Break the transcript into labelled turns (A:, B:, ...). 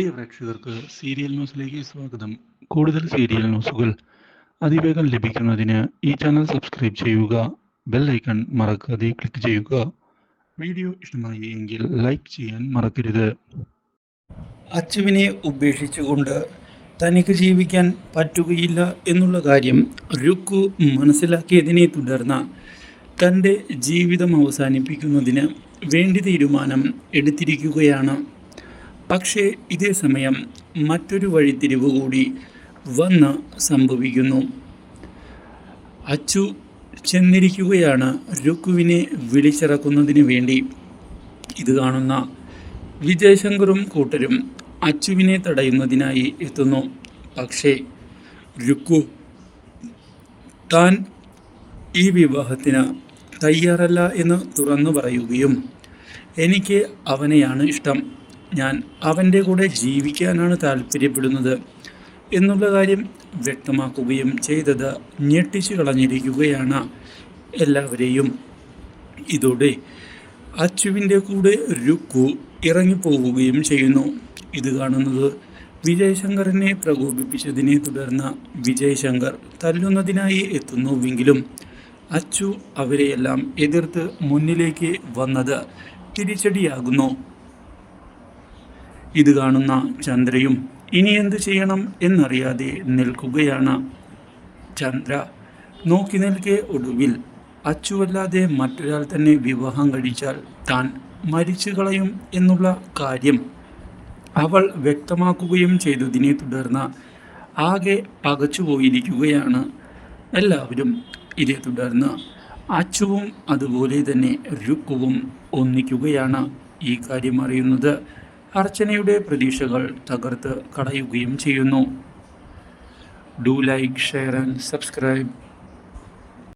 A: പ്രിയ പ്രേക്ഷകർക്ക് സീരിയൽ ന്യൂസിലേക്ക് സ്വാഗതം. കൂടുതൽ സീരിയൽ ന്യൂസുകൾ അതിവേഗം ലഭിക്കുന്നതിന് ഈ ചാനൽ സബ്സ്ക്രൈബ് ചെയ്യുക ബെൽ ഐക്കൺ മറക്കാതെ ക്ലിക്ക് ചെയ്യുക. വീഡിയോ ഇഷ്ടമായി എങ്കിൽ ലൈക്ക് ചെയ്യാൻ മറക്കരുത്.
B: അച്ചുവിനെ ഉപേക്ഷിച്ചുകൊണ്ട് തനിക്ക് ജീവിക്കാൻ പറ്റുകയില്ല എന്നുള്ള കാര്യം രുക്കു മനസ്സിലാക്കിയതിനെ തുടർന്ന് തന്റെ ജീവിതം അവസാനിപ്പിക്കുന്നതിന് വേണ്ടി തീരുമാനം എടുത്തിരിക്കുകയാണ്. പക്ഷേ ഇതേ സമയം മറ്റൊരു വഴിത്തിരിവ് കൂടി വന്ന് സംഭവിക്കുന്നു. അച്ചു ചെന്നിരിക്കുകയാണ് രുക്കുവിനെ വിളിച്ചിറക്കുന്നതിന് വേണ്ടി. ഇത് കാണുന്ന വിജയശങ്കറും കൂട്ടരും അച്ചുവിനെ തടയുന്നതിനായി എത്തുന്നു. പക്ഷേ രുക്കു താൻ ഈ വിവാഹത്തിന് തയ്യാറല്ല എന്ന് തുറന്നു പറയുകയും എനിക്ക് അവനെയാണ് ഇഷ്ടം. ഞാൻ അവന്റെ കൂടെ ജീവിക്കാനാണ് താല്പര്യപ്പെടുന്നത് എന്നുള്ള കാര്യം വ്യക്തമാക്കുകയും ചെയ്തത് ഞെട്ടിച്ചു കളഞ്ഞിരിക്കുകയാണ് എല്ലാവരെയും. ഇതോടെ അച്ചുവിന്റെ കൂടെ രുക്കു ഇറങ്ങിപ്പോവുകയും ചെയ്യുന്നു. ഇത് കാണുന്നത് വിജയശങ്കറിനെ പ്രകോപിപ്പിച്ചതിനെ തുടർന്ന് വിജയശങ്കർ തല്ലുന്നതിനായി എത്തുന്നുവെങ്കിലും അച്ചു അവരെയെല്ലാം എതിർത്ത് മുന്നിലേക്ക് വന്നത് തിരിച്ചടിയാകുന്നു. ഇത് കാണുന്ന ചന്ദ്രയും ഇനി എന്ത് ചെയ്യണം എന്നറിയാതെ നിൽക്കുകയാണ്. ചന്ദ്ര നോക്കി നിൽക്കെ ഒടുവിൽ. അച്ചുവല്ലാതെ മറ്റൊരാൾ തന്നെ വിവാഹം കഴിച്ചാൽ താൻ മരിച്ചു കളയും എന്നുള്ള കാര്യം അവൾ വ്യക്തമാക്കുകയും ചെയ്തതിനെ തുടർന്ന് ആകെ പകച്ചുപോയിരിക്കുകയാണ് എല്ലാവരും. ഇതേ തുടർന്ന് അച്ചുവും അതുപോലെ തന്നെ രുക്കുവും ഒന്നിക്കുകയാണ് ഈ കാര്യം അറിയുന്നത്. അർച്ചനയുടെ പ്രതീക്ഷകൾ തകർത്ത് കടയുകയും ചെയ്യുന്നു. Do like share and subscribe